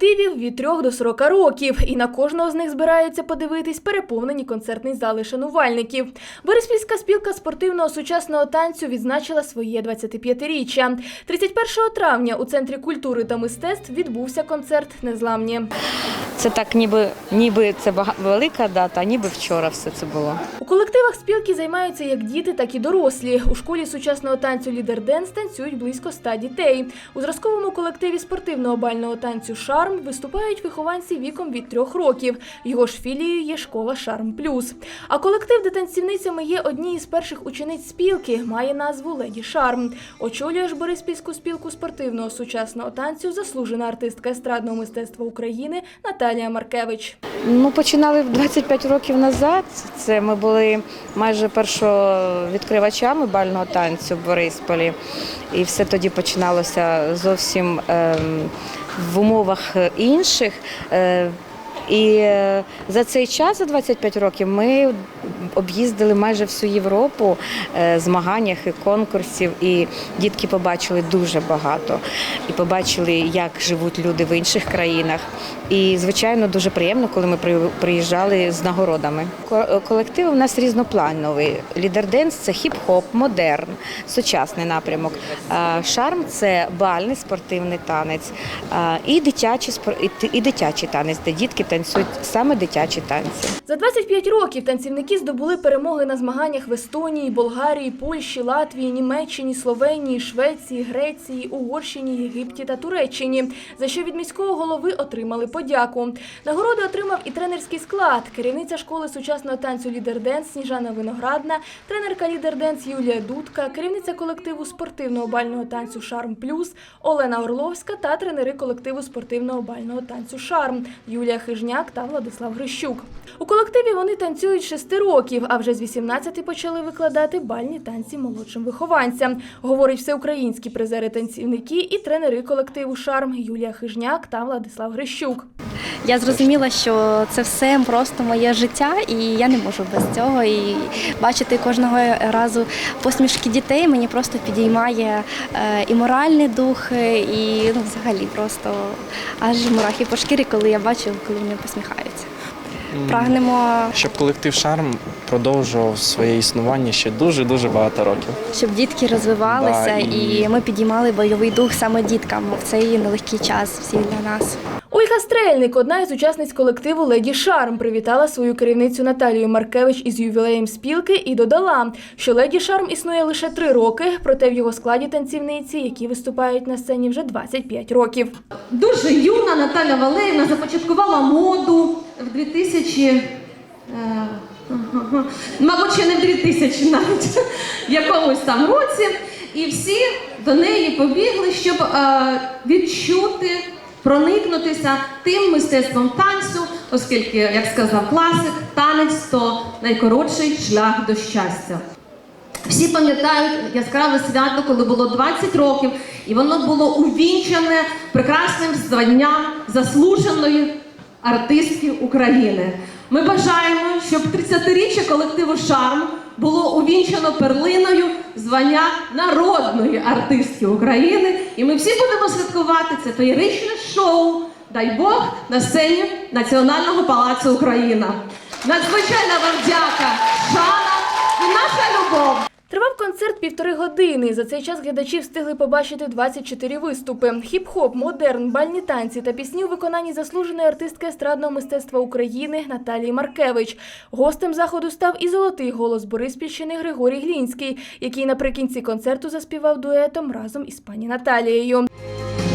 танцівників від 3 до 40 років, і на кожного з них збираються подивитись переповнені концертні зали шанувальників. Бориспільська спілка спортивного сучасного танцю відзначила своє 25-річчя. 31 травня у Центрі культури та мистецтв відбувся концерт Незламні. Це так, ніби, ніби це велика дата, ніби вчора все це було. У колективах спілки займаються як діти, так і дорослі. У школі сучасного танцю Лідер Денс танцюють близько ста дітей. У зразковому колективі спортивного бального танцю Шарм виступають вихованці віком від трьох років. Його ж філією є школа Шарм Плюс. А колектив, де танцівницями є одні із перших учениць спілки, має назву Леді Шарм. Очолює ж Бориспільську спілку спортивного сучасного танцю заслужена артистка естрадного мистецтва України Наталія Маркевич. Ну, починали 25 років назад. Це ми були майже першовідкривачами бального танцю в Борисполі. І все тоді починалося зовсім ем, в умовах інших. І е, за цей час, за 25 років, ми об'їздили майже всю Європу е, змаганнях і конкурсів, і дітки побачили дуже багато. І побачили, як живуть люди в інших країнах. І, звичайно, дуже приємно, коли ми приїжджали з нагородами. Колектив у нас різноплановий. Лідерденс це хіп-хоп, модерн, сучасний напрямок. Шарм це бальний спортивний танець і дитячий і дитячий танець, де дітки танцюють саме дитячі танці. За 25 років танцівники здобули перемоги на змаганнях в Естонії, Болгарії, Польщі, Латвії, Німеччині, Словенії, Швеції, Греції, Угорщині, Єгипті та Туреччині, за що від міського голови отримали подяку. Нагороду отримав і тренерський склад. Керівниця школи сучасного танцю Лідер Денс Сніжана Виноградна, тренерка Лідер Денс Юлія Дудка, керівниця колективу спортивного бального танцю Шарм Плюс Олена Орловська та тренери колективу спортивного бального танцю Шарм Юлія Хижняк та Владислав Грищук. У колективі вони танцюють 6 років, а вже з 18 почали викладати бальні танці молодшим вихованцям. Говорить всеукраїнські призери танцівники і тренери колективу Шарм Юлія Хижняк та Владислав Грищук. Я зрозуміла, що це все просто моє життя, і я не можу без цього. І бачити кожного разу посмішки дітей мені просто підіймає е, і моральний дух, і ну, взагалі просто аж мурахи по шкірі, коли я бачу, коли вони посміхаються. Прагнемо, щоб колектив Шарм продовжував своє існування ще дуже дуже багато років. щоб дітки розвивалися, Да, і- і ми підіймали бойовий дух саме діткам в цей нелегкий час всі для нас. Ольга Стрельник, одна із учасниць колективу Леді Шарм, привітала свою керівницю Наталію Маркевич із ювілеєм спілки і додала, що Леді Шарм існує лише три роки, проте в його складі танцівниці, які виступають на сцені вже 25 років. Дуже юна Наталя Валерівна започаткувала моду в 2000, е, мабуть, ще не в 2000 навіть, в якомусь там році. І всі до неї побігли, щоб е, відчути, проникнутися тим мистецтвом танцю, оскільки, як сказав класик, танець то найкоротший шлях до щастя. Всі пам'ятають яскраве свято, коли було 20 років, і воно було увінчене прекрасним званням заслуженої артистки України. Ми бажаємо, щоб 30-річчя колективу Шарм було увінчено перлиною звання народної артистки України. І ми всі будемо святкувати це феєричне шоу. Дай Бог на сцені Національного палацу Україна. Надзвичайна вам дяка, шана і наша любов. Тривав концерт півтори години. За цей час глядачі встигли побачити 24 виступи: хіп-хоп, модерн, бальні танці та пісні у виконанні заслуженої артистки естрадного мистецтва України Наталії Маркевич. Гостем заходу став і золотий голос Бориспільщини Григорій Глінський, який наприкінці концерту заспівав дуетом разом із пані Наталією.